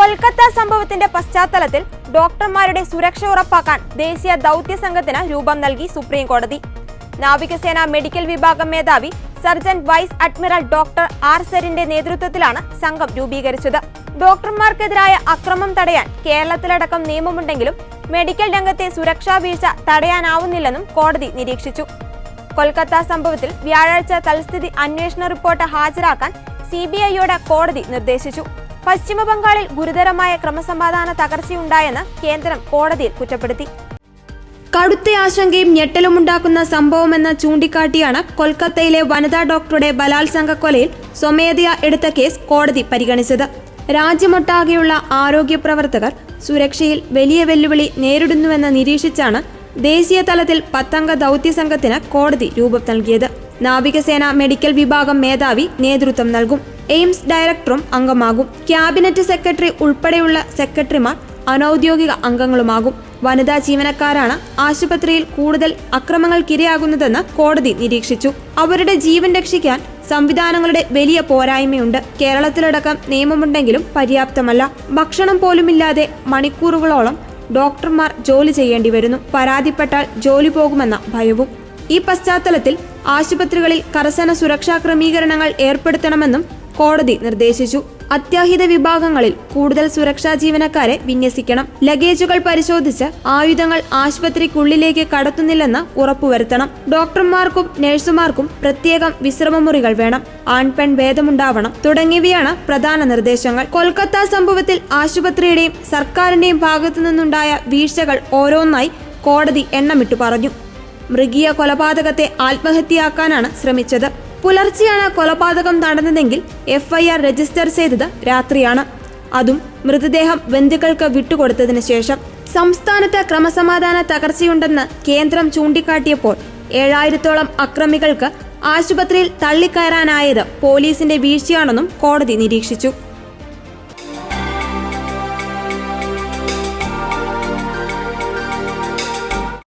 കൊൽക്കത്ത സംഭവത്തിന്റെ പശ്ചാത്തലത്തിൽ ഡോക്ടർമാരുടെ സുരക്ഷ ഉറപ്പാക്കാൻ ദേശീയ ദൗത്യ സംഘത്തിന് രൂപം നൽകി സുപ്രീം കോടതി. നാവികസേന മെഡിക്കൽ വിഭാഗം മേധാവി surgeon vice admiral doctor R സെറിന്റെ നേതൃത്വത്തിലാണ് സംഘം രൂപീകരിച്ചത്. ഡോക്ടർമാർക്കെതിരായ അക്രമം തടയാൻ കേരളത്തിലടക്കം നിയമമുണ്ടെങ്കിലും മെഡിക്കൽ രംഗത്തെ സുരക്ഷാ വീഴ്ച തടയാനാവുന്നില്ലെന്നും കോടതി നിരീക്ഷിച്ചു. കൊൽക്കത്ത സംഭവത്തിൽ വ്യാഴാഴ്ച തൽസ്ഥിതി അന്വേഷണ റിപ്പോർട്ട് ഹാജരാക്കാൻ സി കോടതി നിർദ്ദേശിച്ചു. പശ്ചിമബംഗാളിൽ ഗുരുതരമായ ക്രമസമാധാന തകർച്ചയുണ്ടായെന്ന് കേന്ദ്രം കോടതിയിൽ കുറ്റപ്പെടുത്തി. കടുത്ത ആശങ്കയും ഞെട്ടലുമുണ്ടാക്കുന്ന സംഭവമെന്ന് ചൂണ്ടിക്കാട്ടിയാണ് കൊൽക്കത്തയിലെ വനിതാ ഡോക്ടറുടെ ബലാത്സംഗ കൊലയിൽ സ്വമേധയാ എടുത്ത കേസ് കോടതി പരിഗണിച്ചത്. രാജ്യമൊട്ടാകെയുള്ള ആരോഗ്യ പ്രവർത്തകർ സുരക്ഷയിൽ വലിയ വെല്ലുവിളി നേരിടുന്നുവെന്ന് നിരീക്ഷിച്ചാണ് ദേശീയ തലത്തിൽ പത്തംഗ ദൗത്യ സംഘത്തിന് കോടതി രൂപം നൽകിയത്. നാവികസേന മെഡിക്കൽ വിഭാഗം മേധാവി നേതൃത്വം നൽകും. എയിംസ് ഡയറക്ടറും അംഗമാകും. ക്യാബിനറ്റ് സെക്രട്ടറി ഉൾപ്പെടെയുള്ള സെക്രട്ടറിമാർ അനൌദ്യോഗിക അംഗങ്ങളുമാകും. വനിതാ ജീവനക്കാരാണ് ആശുപത്രിയിൽ കൂടുതൽ അക്രമങ്ങൾക്കിരയാകുന്നതെന്ന് കോടതി നിരീക്ഷിച്ചു. അവരുടെ ജീവൻ രക്ഷിക്കാൻ സംവിധാനങ്ങളുടെ വലിയ പോരായ്മയുണ്ട്. കേരളത്തിലടക്കം നിയമമുണ്ടെങ്കിലും പര്യാപ്തമല്ല. ഭക്ഷണം പോലുമില്ലാതെ മണിക്കൂറുകളോളം ഡോക്ടർമാർ ജോലി ചെയ്യേണ്ടി വരുന്നു പരാതിപ്പെട്ടാൽ ജോലി പോകുമെന്ന ഭയവും. ഈ പശ്ചാത്തലത്തിൽ ആശുപത്രികളിൽ കർശന സുരക്ഷാ ക്രമീകരണങ്ങൾ ഏർപ്പെടുത്തണമെന്നും കോടതി നിർദ്ദേശിച്ചു. അത്യാഹിത വിഭാഗങ്ങളിൽ കൂടുതൽ സുരക്ഷാ ജീവനക്കാരെ വിന്യസിക്കണം. ലഗേജുകൾ പരിശോധിച്ച് ആയുധങ്ങൾ ആശുപത്രിക്കുള്ളിലേക്ക് കടത്തുന്നില്ലെന്ന് ഉറപ്പുവരുത്തണം. ഡോക്ടർമാർക്കും നഴ്സുമാർക്കും പ്രത്യേകം വിശ്രമമുറികൾ വേണം. ആൺപെൺ ഭേദമുണ്ടാവണം. തുടങ്ങിയവയാണ് പ്രധാന നിർദ്ദേശങ്ങൾ. കൊൽക്കത്ത സംഭവത്തിൽ ആശുപത്രിയുടെയും സർക്കാരിന്റെയും ഭാഗത്തു നിന്നുണ്ടായ വീഴ്ചകൾ ഓരോന്നായി കോടതി എണ്ണമിട്ടു പറഞ്ഞു. മൃഗീയ കൊലപാതകത്തെ ആത്മഹത്യയാക്കാനാണ് ശ്രമിച്ചത്. പുലർച്ചെയാണ് കൊലപാതകം നടന്നതെങ്കിൽ എഫ്ഐആർ രജിസ്റ്റർ ചെയ്തത് രാത്രിയാണ്. അതും മൃതദേഹം ബന്ധുക്കൾക്ക് വിട്ടുകൊടുത്തതിന് ശേഷം. സംസ്ഥാനത്ത് ക്രമസമാധാന തകർച്ചയുണ്ടെന്ന് കേന്ദ്രം ചൂണ്ടിക്കാട്ടിയപ്പോൾ ഏഴായിരത്തോളം അക്രമികൾക്ക് ആശുപത്രിയിൽ തള്ളിക്കയറാനായത് പോലീസിന്റെ വീഴ്ചയാണെന്നും കോടതി നിരീക്ഷിച്ചു.